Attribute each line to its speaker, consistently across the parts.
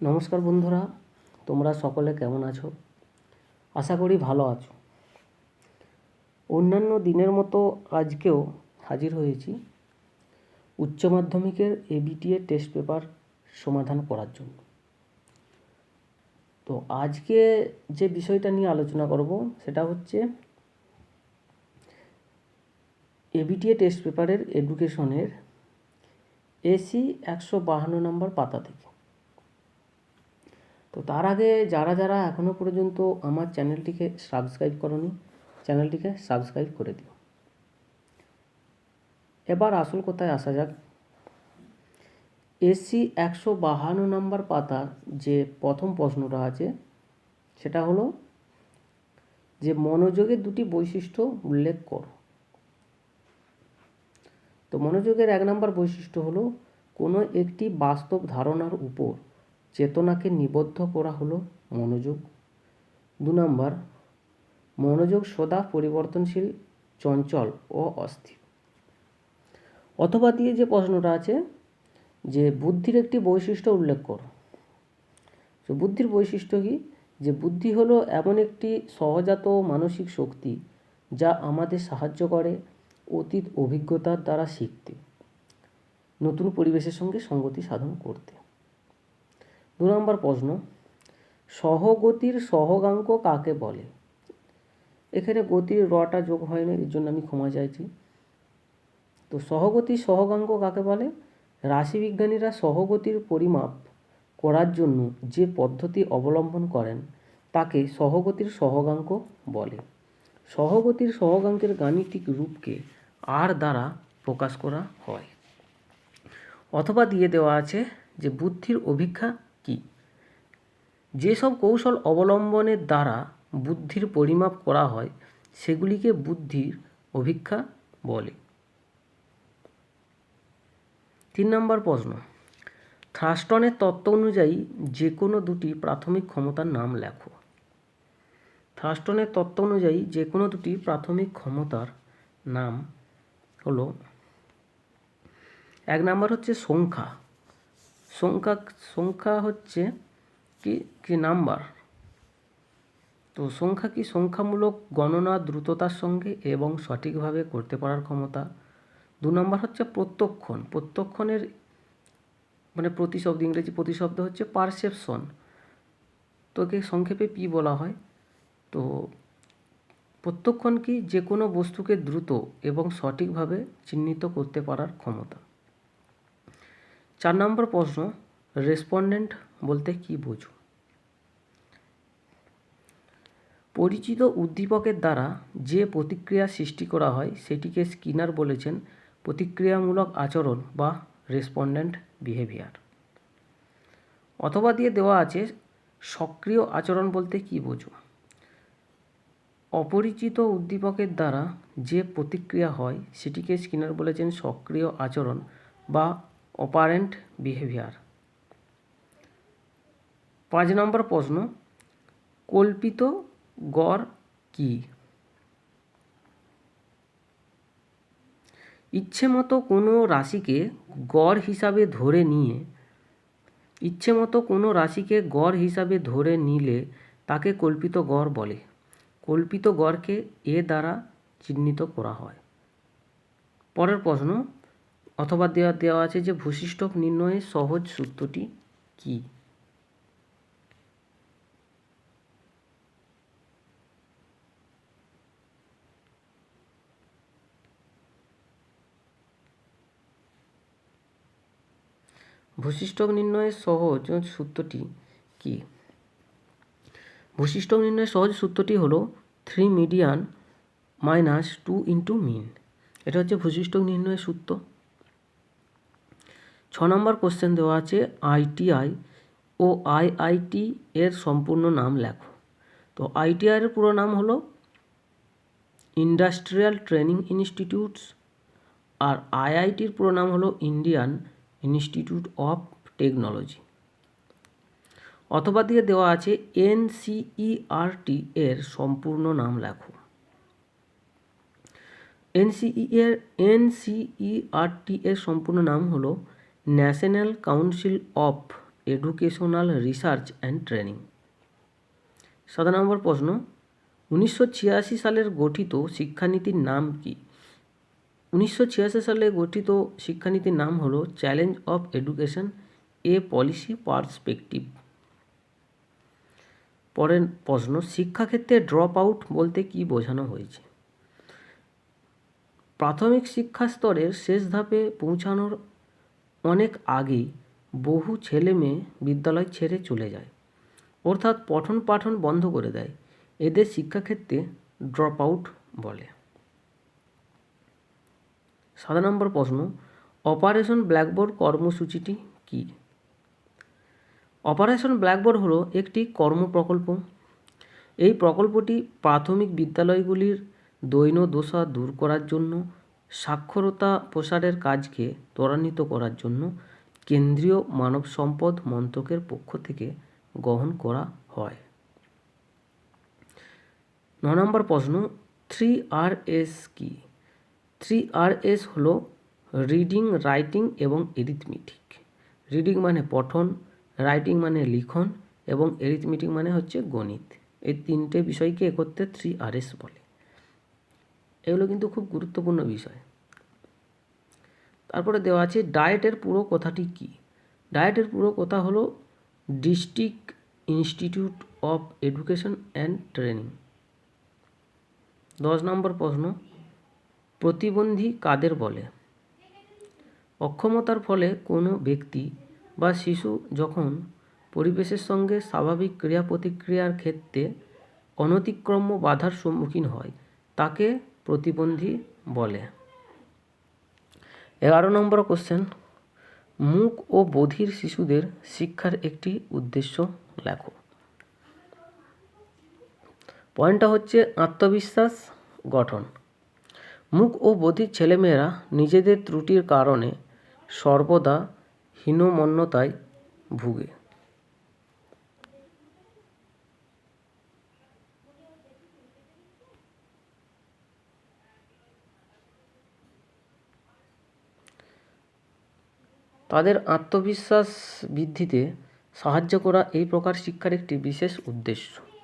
Speaker 1: নমস্কার বন্ধুরা, তোমরা সকলে কেমন আছো? আশা করি ভালো আছো। অন্যান্য দিনের মতো আজকেও হাজির হয়েছি উচ্চ মাধ্যমিকের এবিটিএ টেস্ট পেপার সমাধান করার জন্য। তো আজকে যে বিষয়টা নিয়ে আলোচনা করব, সেটা হচ্ছে এবিটিএ টেস্ট পেপারের এডুকেশনের এসি একশো বাহান্ন নম্বর পাতা থেকে। তো তার আগে যারা যারা এখনও পর্যন্ত আমার চ্যানেলটিকে সাবস্ক্রাইব করনি, চ্যানেলটিকে সাবস্ক্রাইব করে দিও। এবার আসল কথায় আসা যাক। এসসি একশো বাহান্ন নম্বর পাতা যে প্রথম প্রশ্নটা আছে, সেটা হলো যে মনোযোগের দুটি বৈশিষ্ট্য উল্লেখ করো। তো মনোযোগের এক নম্বর বৈশিষ্ট্য হলো কোনো একটি বাস্তব ধারণার উপর চেতনাকে নিবদ্ধ করা হলো মনোযোগ। দু নম্বর, মনোযোগ সদা পরিবর্তনশীল, চঞ্চল ও অস্থির। অথবা দিয়ে যে প্রশ্নটা আছে যে বুদ্ধির একটি বৈশিষ্ট্য উল্লেখ করো। তো বুদ্ধির বৈশিষ্ট্য কি? যে বুদ্ধি হলো এমন একটি সহজাত মানসিক শক্তি যা আমাদের সাহায্য করে অতীত অভিজ্ঞতার দ্বারা শিখতে, নতুন পরিবেশের সঙ্গে সঙ্গতি সাধন করতে। দু নম্বর প্রশ্ন, সহগতির সহগাঙ্ক কাকে বলে? এখানে গতির রটা যোগ হয়নি এর জন্য আমি ক্ষমা চাইছি। তো সহগতির সহগাঙ্ক কাকে বলে? রাশিবিজ্ঞানীরা সহগতির পরিমাপ করার জন্য যে পদ্ধতি অবলম্বন করেন, তাকে সহগতির সহগাঙ্ক বলে। সহগতির সহগাঙ্কের গাণিতিক রূপকে আর দ্বারা প্রকাশ করা হয়। অথবা দিয়ে দেওয়া আছে যে বুদ্ধির অভিক্ষা যেসব কৌশল অবলম্বনের দ্বারা বুদ্ধির পরিমাপ করা হয়, সেগুলিকে বুদ্ধির অভিক্ষা বলে। তিন নম্বর প্রশ্ন। থ্রাস্টনের তত্ত্ব অনুযায়ী যে কোনো দুটি প্রাথমিক ক্ষমতার নাম লেখো। থ্রাস্টনের তত্ত্ব অনুযায়ী যে কোনো দুটি প্রাথমিক ক্ষমতার নাম হলো এক নাম্বার হচ্ছে সংখ্যা। সংখ্যা সংখ্যা হচ্ছে কি কি নাম্বার? তো সংখ্যা কি সংখ্যামূলক গণনা দ্রুততার সঙ্গে এবং সঠিকভাবে করতে পারার ক্ষমতা? দু নম্বর হচ্ছে প্রত্যক্ষণ। প্রত্যক্ষণের মানে প্রতিশব্দ, ইংরেজি প্রতিশব্দ হচ্ছে পারসেপশন তোকে সংক্ষেপে পি বলা হয়। তো প্রত্যক্ষণ কি যে কোনো বস্তুকে দ্রুত এবং সঠিকভাবে চিহ্নিত করতে পারার ক্ষমতা? চার নম্বর প্রশ্ন রেসপন্ডেন্ট বলতে কি বোঝো? পরিচিত উদ্দীপকের দ্বারা যে প্রতিক্রিয়া সৃষ্টি করা হয়, সেটিকে স্কিনার বলেছেন প্রতিক্রিয়ামূলক আচরণ বা রেসপন্ডেন্ট বিহেভিয়ার। অথবা দিয়ে দেওয়া আছে, সক্রিয় আচরণ বলতে কি বোঝো? অপরিচিত উদ্দীপকের দ্বারা যে প্রতিক্রিয়া হয়, সেটিকে স্কিনার বলেছেন সক্রিয় আচরণ বা অপারেন্ট বিহেভিয়ার। পাঁচ নম্বর প্রশ্ন, কল্পিত গড় কি? ইচ্ছে মতো কোনো রাশিকে গড় হিসাবে ধরে নিয়ে ইচ্ছে মতো কোনো রাশিকে গড় হিসাবে ধরে নিলে তাকে কল্পিত গড় বলে। কল্পিত গড়কে এ দ্বারা চিহ্নিত করা হয়। পরের প্রশ্ন, অথবা দেওয়া দেওয়া আছে যে ভূশিষ্ঠক নির্ণয়ের সহজ সূত্রটি কী? ভূশিষ্ঠক নির্ণয়ের সহজ সূত্রটি কি? ভূশিষ্ঠক নির্ণয়ের সহজ সূত্রটি হলো three median minus two into mean এটা হচ্ছে ভূশিষ্ঠক নির্ণয়ের সূত্র। ছ নম্বর কোশ্চেন দেওয়া আছে আইটিআই ও আইআইটি এর সম্পূর্ণ নাম লেখো। তো আইটিআই এর পুরো নাম হলো ইন্ডাস্ট্রিয়াল ট্রেনিং ইনস্টিটিউটস আর আইআইটির পুরো নাম হলো ইন্ডিয়ান ইনস্টিটিউট অফ টেকনোলজি অথবা দিয়ে দেওয়া আছে এনসিইআরটি এর সম্পূর্ণ নাম লেখো। এনসিই এর এনসিইআরটি এর সম্পূর্ণ নাম হলো National Council of Educational Research and Training সাত নম্বর প্রশ্ন, উনিশশো ছিয়াশি সালের গঠিত শিক্ষানীতির নাম কি? উনিশশো ছিয়াশি সালে গঠিত শিক্ষানীতির নাম হলো Challenge of Education, A Policy Perspective. পরের প্রশ্ন, শিক্ষাক্ষেত্রে ড্রপ আউট বলতে কি বোঝানো হয়েছে? প্রাথমিক শিক্ষা স্তরের শেষ ধাপে পৌঁছানোর অনেক আগেই বহু ছেলে মেয়ে বিদ্যালয় ছেড়ে চলে যায়। অর্থাৎ পঠন পাঠন বন্ধ করে দেয়। এদের শিক্ষাক্ষেত্রে ড্রপ আউট বলে। সাত নম্বর প্রশ্ন, অপারেশন ব্ল্যাকবোর্ড কর্মসূচিটি কী? অপারেশন ব্ল্যাকবোর্ড হলো একটি কর্ম প্রকল্প এই প্রকল্পটি প্রাথমিক বিদ্যালয়গুলির দৈন দোষা দূর করার জন্য, সাক্ষরতা প্রসারের কাজকে ত্বরান্বিত করার জন্য কেন্দ্রীয় মানব সম্পদ মন্ত্রকের পক্ষ থেকে গ্রহণ করা হয়। ন নম্বর প্রশ্ন, থ্রি আর এস কি? থ্রি আর এস হলো রিডিং, রাইটিং এবং এরিথমেটিক। রিডিং মানে পঠন, রাইটিং মানে লিখন এবং এরিথমেটিক মানে হচ্ছে গণিত। এই তিনটে বিষয়কে একত্রে থ্রি আর এস বলে। এগুলো কিন্তু খুব গুরুত্বপূর্ণ বিষয়। তারপরে দেওয়া আছে, ডায়েটের পুরো কথাটি কি? ডায়েটের পুরো কথা হলো District Institute of Education and Training. দশ নম্বর প্রশ্ন প্রতিবন্ধী কাদের বলে? অক্ষমতার ফলে কোনো ব্যক্তি বা শিশু যখন পরিবেশের সঙ্গে স্বাভাবিক ক্রিয়া প্রতিক্রিয়ার ক্ষেত্রে অনতিক্রম্য বাধার সম্মুখীন হয়, তাকে প্রতিবন্ধী বলে। এগারো নম্বর কোশ্চেন মুখ ও বধির শিশুদের শিক্ষার একটি উদ্দেশ্য লেখো। পয়েন্টটা হচ্ছে আত্মবিশ্বাস গঠন। মুখ ও বধির ছেলেমেয়েরা নিজেদের ত্রুটির কারণে সর্বদা হীনমন্যতায় ভুগে। তাদের আত্মবিশ্বাস বৃদ্ধিতে সাহায্য করা এই প্রকার শিক্ষার একটি বিশেষ উদ্দেশ্য।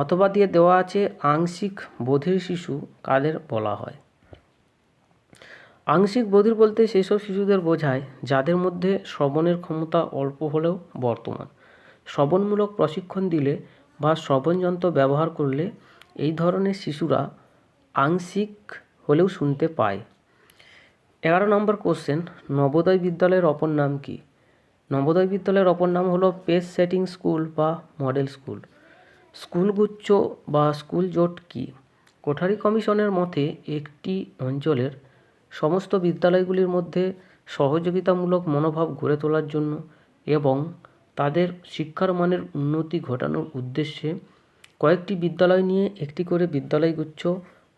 Speaker 1: অথবা দিয়ে দেওয়া আছে আংশিক বধির শিশু কাদের বলা হয়। আংশিক বধির বলতে সেসব শিশুদের বোঝায় যাদের মধ্যে শ্রবণের ক্ষমতা অল্প হলেও বর্তমান। শ্রবণমূলক প্রশিক্ষণ দিলে বা শ্রবণযন্ত্র ব্যবহার করলে এই ধরনের শিশুরা আংশিক হলেও শুনতে পায়। এগারো নম্বর কোশ্চেন নবোদয় বিদ্যালয়ের অপর নাম কি? নবোদয় বিদ্যালয়ের অপর নাম হলো পেস সেটিং স্কুল বা মডেল স্কুল। স্কুলগুচ্ছ বা স্কুল জোট কি? কোঠারি কমিশনের মতে, একটি অঞ্চলের সমস্ত বিদ্যালয়গুলির মধ্যে সহযোগিতামূলক মনোভাব গড়ে তোলার জন্য এবং তাদের শিক্ষার মানের উন্নতি ঘটানোর উদ্দেশ্যে কয়েকটি বিদ্যালয় নিয়ে একটি করে বিদ্যালয়গুচ্ছ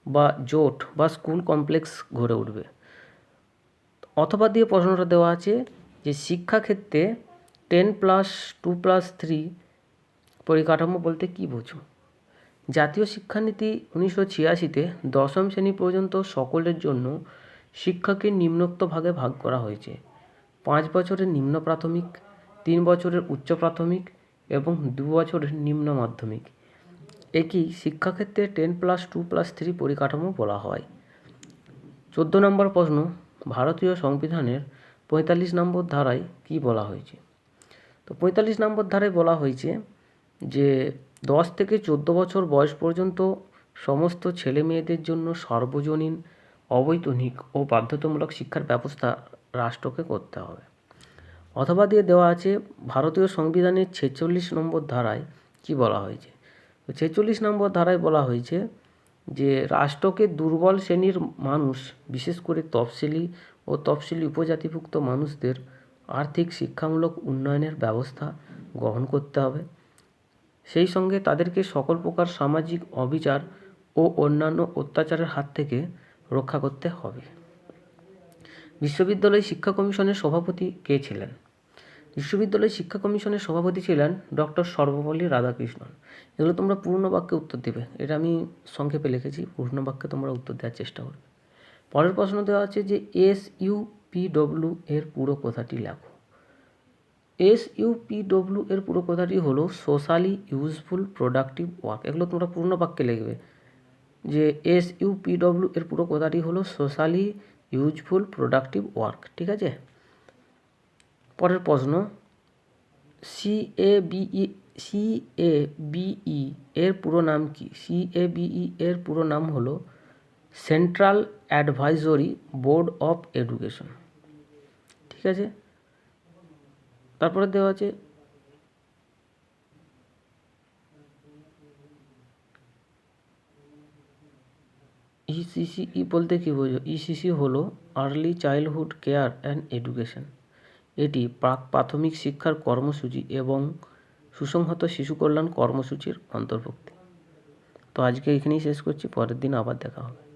Speaker 1: বা জোট বা স্কুল কমপ্লেক্স গড়ে উঠবে। অথবা দিয়ে প্রশ্নটা দেওয়া আছে যে শিক্ষাক্ষেত্রে ten plus two plus three পরিকাঠামো বলতে কী বোঝো? জাতীয় শিক্ষানীতি উনিশশো ছিয়াশিতে দশম শ্রেণি পর্যন্ত সকলের জন্য শিক্ষাকে নিম্নোক্ত ভাগে ভাগ করা হয়েছে। পাঁচ বছরের নিম্ন প্রাথমিক, তিন বছরের উচ্চ প্রাথমিক এবং দু বছরের নিম্ন মাধ্যমিক। একই শিক্ষাক্ষেত্রে ten plus two plus three পরিকাঠামো বলা হয়। চোদ্দ নম্বর প্রশ্ন, ভারতীয় সংবিধানের পঁয়তাল্লিশ নম্বর ধারায় কি বলা হয়েছে? তো পঁয়তাল্লিশ নম্বর ধারায় বলা হয়েছে যে দশ থেকে চোদ্দ বছর বয়স পর্যন্ত সমস্ত ছেলে মেয়েদের জন্য সর্বজনীন অবৈতনিক ও বাধ্যতামূলক শিক্ষার ব্যবস্থা রাষ্ট্রকে করতে হবে। অথবা দিয়ে দেওয়া আছে, ভারতীয় সংবিধানের ছেচল্লিশ নম্বর ধারায় কি বলা হয়েছে? ছেচল্লিশ নম্বর ধারায় বলা হয়েছে যে, রাষ্ট্রকে দুর্বল শ্রেণির মানুষ, বিশেষ করে তফসিলি ও তফসিলি উপজাতিভুক্ত মানুষদের আর্থিক শিক্ষামূলক উন্নয়নের ব্যবস্থা গ্রহণ করতে হবে। সেই সঙ্গে তাদেরকে সকল প্রকার সামাজিক অবিচার ও অন্যান্য অত্যাচারের হাত থেকে রক্ষা করতে হবে। বিশ্ববিদ্যালয় শিক্ষা কমিশনের সভাপতি কে ছিলেন? বিশ্ববিদ্যালয় শিক্ষা কমিশনের সভাপতি ছিলেন ডক্টর সর্বপল্লী রাধাকৃষ্ণন। এগুলো তোমরা পূর্ণ বাক্যে উত্তর দেবে। এটা আমি সংক্ষেপে লিখেছি, পূর্ণ বাক্যে তোমরা উত্তর দেওয়ার চেষ্টা করবে। পরের প্রশ্ন দেওয়া আছে যে এস ইউ পি ডব্লিউ এর পুরো কথাটি লেখো। এস ইউপিডব্লিউ এর পুরো কথাটি হলো সোশ্যালি ইউজফুল প্রোডাক্টিভ ওয়ার্ক এগুলো তোমরা পূর্ণ বাক্যে লিখবে। যে এস ইউপিডব্লিউ এর পুরো কথাটি হলো সোশ্যালি ইউজফুল প্রোডাক্টিভ ওয়ার্ক ঠিক আছে? পরের প্রশ্ন C A B E C A B E এর পুরো নাম কি? সি এ বিই এর পুরো নাম হলো Central Advisory Board of Education ঠিক আছে? তারপরে দেওয়া আছে ইসিসিই বলতে কী বোঝো? ইসিসি হলো Early Childhood Care and Education এটি প্রাক প্রাথমিক শিক্ষার কর্মসূচি এবং সুসংহত শিশু কল্যাণ কর্মসূচির অন্তর্ভুক্তি। তো আজকে এখানেই শেষ করছি, পরের দিন আবার দেখা হবে।